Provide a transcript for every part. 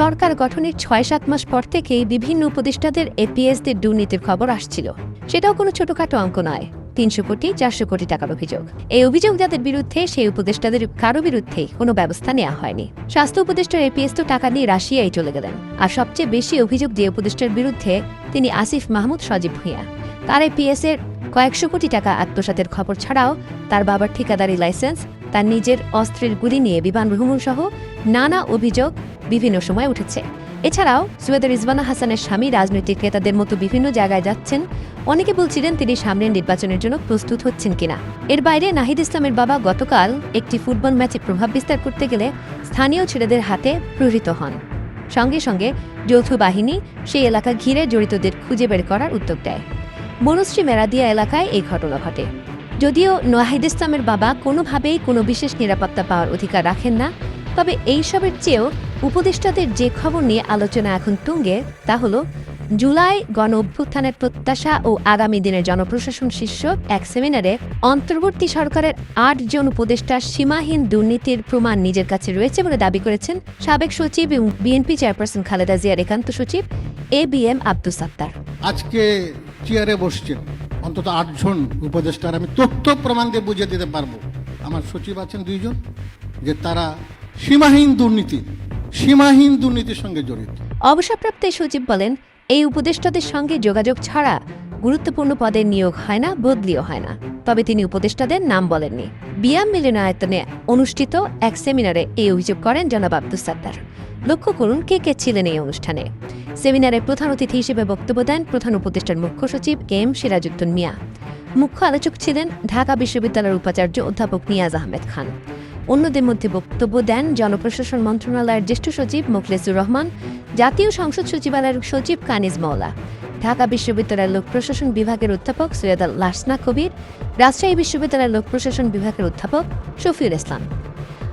সরকার গঠনের ছয় সাত মাস পর থেকেই বিভিন্ন উপদেষ্টাদের এপিএসদের দুর্নীতির খবর আসছিল। সেটাও কোনো ছোটখাটো অঙ্ক নয়। তিনশো কোটি, চারশো কোটি টাকার অভিযোগ। এই অভিযোগ যাদের বিরুদ্ধে, সেই উপদেষ্টাদের কারও বিরুদ্ধে কোনো ব্যবস্থা নেওয়া হয়নি। স্বাস্থ্য উপদেষ্টার এপিএস তো টাকা নিয়ে রাশিয়ায় চলে গেলেন। আর সবচেয়ে বেশি অভিযোগ যে উপদেষ্টার বিরুদ্ধে, তিনি আসিফ মাহমুদ সজীব ভূঁইয়া। তার এপিএস এর কয়েকশো কোটি টাকা আত্মসাতের খবর ছাড়াও তার বাবার ঠিকাদারি লাইসেন্স, তার নিজের অস্ত্রের গুলি নিয়ে বিমান ভ্রমণ সহ নানা অভিযোগ বিভিন্ন সময় উঠেছে। এছাড়াও সৈয়দ রিজওয়ানা হাসানের স্বামী রাজনৈতিক ক্রেতাদের মতো বিভিন্ন জায়গায় যাচ্ছেন। অনেকে বলছিলেন তিনি সামনের নির্বাচনের জন্য প্রস্তুত হচ্ছেন কিনা। এর বাইরে নাহিদ ইসলামের বাবা গতকাল একটি ফুটবল ম্যাচে প্রভাব বিস্তার করতে গেলে স্থানীয় ছেলেদের হাতে প্রহৃত হন। সঙ্গে সঙ্গে যৌথ বাহিনী সেই এলাকা ঘিরে জড়িতদের খুঁজে বের করার উদ্যোগ দেয়। বনশ্রী মেরাদিয়া এলাকায় এই ঘটনা ঘটে। যদিও নাহিদ ইসলামের বাবা কোনোভাবেই কোনো বিশেষ নিরাপত্তা পাওয়ার অধিকার রাখেন না, তবে এইসবের চেয়েও উপদেষ্টাদের যে খবর নিয়ে আলোচনা এখন তুঙ্গে, তা হল, জুলাই গণ অভ্যুত্থানের প্রত্যাশা ও আগামী দিনের জনপ্রশাসন শীর্ষক এক সেমিনারে অন্তর্বর্তী সরকারের আটজন উপদেষ্টার সীমাহীন দুর্নীতির প্রমাণ নিজের কাছে রয়েছে বলে দাবি করেছেন সাবেক সচিব এবং বিএনপি চেয়ারপারসন খালেদা জিয়ার একান্ত সচিব A B M Abdul Sattar. আজকে চেয়ারে বসছেন অন্তত আটজন উপদেষ্টার। আমি তথ্য প্রমাণ দিয়ে বুঝিয়ে দিতে পারব। আমার সচিব আছেন দুইজন, যে তারা সীমাহীন দুর্নীতি সীমাহীন দুর্নীতির সঙ্গে জড়িত। অবসরপ্রাপ্ত সচিব বলেন, এই উপদেষ্টাদের সঙ্গে যোগাযোগ ছাড়া গুরুত্বপূর্ণ পদে নিয়োগ হয় না, বদলিও হয় না। তবে তিনি উপদেষ্টাদের নাম বলেননি। বিয়াম মিলনায়তনে অনুষ্ঠিত এক সেমিনারে এই অভিযোগ করেন জনাব আব্দুল সাত্তার। লক্ষ্য করুন কে কে ছিলেন এই অনুষ্ঠানে। সেমিনারে প্রধান অতিথি হিসেবে বক্তব্য দেন প্রধান উপদেষ্টার মুখ্য সচিব কে এম সিরাজউদ্দিন মিয়া। মুখ্য আলোচক ছিলেন ঢাকা বিশ্ববিদ্যালয়ের উপাচার্য অধ্যাপক নিয়াজ আহমেদ খান। অন্যদের মধ্যে বক্তব্য দেন জনপ্রশাসন মন্ত্রণালয়ের জ্যেষ্ঠ সচিব মোখলেসুর রহমান, জাতীয় সংসদ সচিবালয়ের সচিব কানিজ মওলা, ঢাকা বিশ্ববিদ্যালয়ের লোক প্রশাসন বিভাগের অধ্যাপক সৈয়দ লাসনা কবির, রাজশাহী বিশ্ববিদ্যালয়ের লোক প্রশাসন বিভাগের অধ্যাপক শফিউল ইসলাম।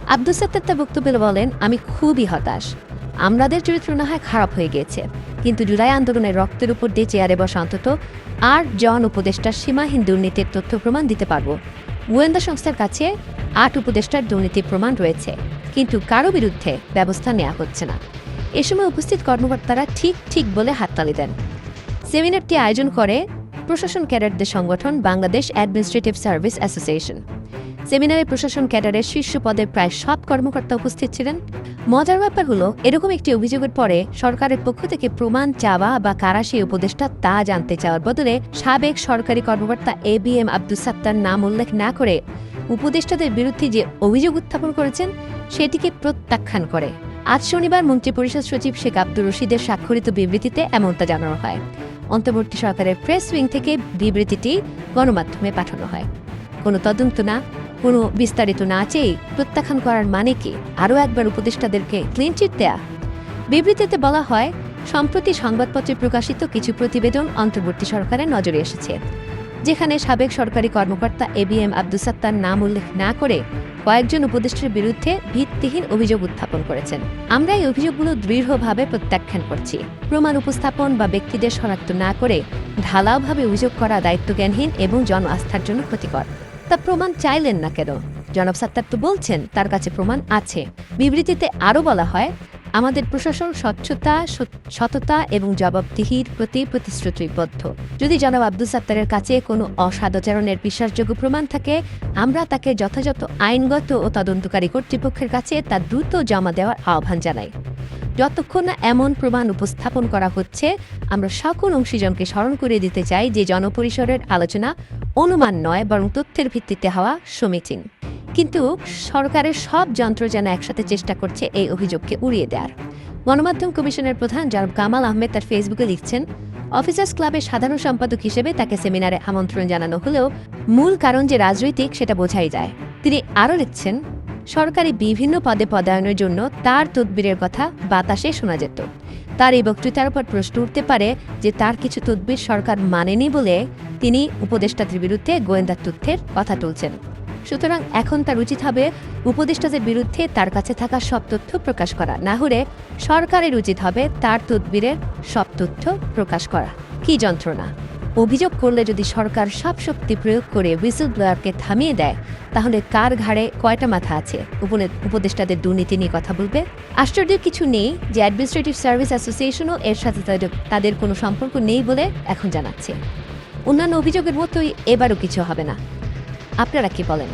আব্দুল সাত্তার তার বক্তব্যে বলেন, আমি খুবই হতাশ। আমাদের চরিত্র না হয় খারাপ হয়ে গিয়েছে। কিন্তু জুলাই আন্দোলনের রক্তের উপর দিয়ে চেয়ারে বসা অন্তত আর জন উপদেষ্টার সীমাহীন দুর্নীতির তথ্য প্রমাণ দিতে পারব। গোয়েন্দা সংস্থার কাছে আট উপদেষ্টার দুর্নীতির প্রমাণ রয়েছে, কিন্তু কারও বিরুদ্ধে ব্যবস্থা নেওয়া হচ্ছে না। এ সময় উপস্থিত কর্মকর্তারা ঠিক ঠিক বলে হাততালি দেন। সেমিনারটি আয়োজন করে প্রশাসন ক্যাডারদের সংগঠন বাংলাদেশ অ্যাডমিনিস্ট্রেটিভ সার্ভিস অ্যাসোসিয়েশন। সেমিনারে প্রশাসন ক্যাডারের শীর্ষ পদে প্রায় সব কর্মকর্তা উপস্থিত ছিলেন। মজার ব্যাপার হলো, এরকম একটি অভিযোগের পরে সরকারের পক্ষ থেকে প্রমাণ চাওয়া বা কারা সেই উপদেষ্টা তা জানতে চাওয়ার বদলে সাবেক সরকারি কর্মকর্তা A B M Abdul Sattar নাম উল্লেখ না করে উপদেষ্টাদের বিরুদ্ধে যে অভিযোগ উত্থাপন করেছেন, সেটিকে প্রত্যাখ্যান করে। আজ শনিবার মন্ত্রিপরিষদ সচিব শেখ আব্দুর রশিদের স্বাক্ষরিত বিবৃতিতে এমনটা জানানো হয়। অন্তর্বর্তী সরকারের প্রেস উইং থেকে বিবৃতিটি গণমাধ্যমে পাঠানো হয়। কোনো তদন্ত না, কোনো বিস্তারিত না চেয়ে প্রত্যাখ্যান করার মানে কি? আরও একবার উপদেষ্টাদেরকে ক্লিনচিট দেয়া। বিবৃতিতে বলা হয়, সম্প্রতি সংবাদপত্রে প্রকাশিত কিছু প্রতিবেদন অন্তর্বর্তী সরকারের নজরে এসেছে। যেখানে সাবেক সরকারি কর্মকর্তা A B M Abdul Sattar নাম উল্লেখ না করে কয়েকজন উপদেষ্টার বিরুদ্ধে ভিত্তিহীন অভিযোগ উত্থাপন করেছেন। আমরা এই অভিযোগগুলো দৃঢ়ভাবে প্রত্যাখ্যান করছি। প্রমাণ উপস্থাপন বা ব্যক্তিদের শনাক্ত না করে ঢালাওভাবে অভিযোগ করা দায়িত্বজ্ঞানহীন এবং জন আস্থার জন্য ক্ষতিকর। তা প্রমাণ চাইলেন না কেন? জনাব সাত্তার তো বলছেন, তার কাছে প্রমাণ আছে। বিবৃতিতে আরও বলা হয় আমাদের প্রশাসন স্বচ্ছতা সততা এবং জবাবদিহির প্রতি প্রতিশ্রুতিবদ্ধ। যদি জনাব আব্দুল সাত্তারের কাছে কোনো অসাদাচরণের বিশ্বাসযোগ্য প্রমাণ থাকে, আমরা তাকে যথাযথ আইনগত ও তদন্তকারী কর্তৃপক্ষের কাছে তা দ্রুত জমা দেওয়ার আহ্বান জানাই। যতক্ষণ না এমন প্রমাণ উপস্থাপন করা হচ্ছে, আমরা সকল অংশীজনকে স্মরণ করে দিতে চাই যে জনপরিসরের আলোচনা অনুমান নয়, বরং তথ্যের ভিত্তিতে হওয়া সমীচীন। কিন্তু সরকারের সব যন্ত্র যেন একসাথে চেষ্টা করছে এই অভিযোগকে উড়িয়ে দেওয়ার গণমাধ্যম কমিশনের প্রধান জনাব কামাল আহমেদ তার ফেসবুকে লিখছেন, অফিসার্স ক্লাবের সাধারণ সম্পাদক হিসেবে তাকে সেমিনারে আমন্ত্রণ জানানো হলেও মূল কারণ যে রাজনৈতিক সেটা বোঝাই যায়। তিনি আরও লিখছেন, সরকারি বিভিন্ন পদে পদায়নের জন্য তার তদবিরের কথা বাতাসে শোনা যেত। তার এই বক্তৃতার উপর প্রশ্ন উঠতে পারে যে তার কিছু তদবির সরকার মানেনি বলে তিনি উপদেষ্টাদের বিরুদ্ধে গোয়েন্দা তথ্যের কথা তুলছেন। সুতরাং এখন তার উচিত হবে উপদেষ্টাদের বিরুদ্ধে তার কাছে থাকা সব তথ্য প্রকাশ করা। না হলে সরকারের উচিত হবে তার তদবিরের সব তথ্য প্রকাশ করা। কি যন্ত্রণা? অভিযোগ করলে যদি সরকার সব শক্তি প্রয়োগ করে হুইসেল ব্লোয়ারকে থামিয়ে দেয়, তাহলে কার ঘাড়ে কয়টা মাথা আছে? উপদেষ্টাদের দুর্নীতি নিয়ে কথা বলবে? আশ্চর্য কিছু নেই যে অ্যাডমিনিস্ট্রেটিভ সার্ভিস অ্যাসোসিয়েশনও এর সাথে তাদের- কোনো সম্পর্ক নেই বলে এখন জানাচ্ছে। অন্যান্য অভিযোগের মতোই এবারও কিছু হবে না। আপনারা কি বলেন?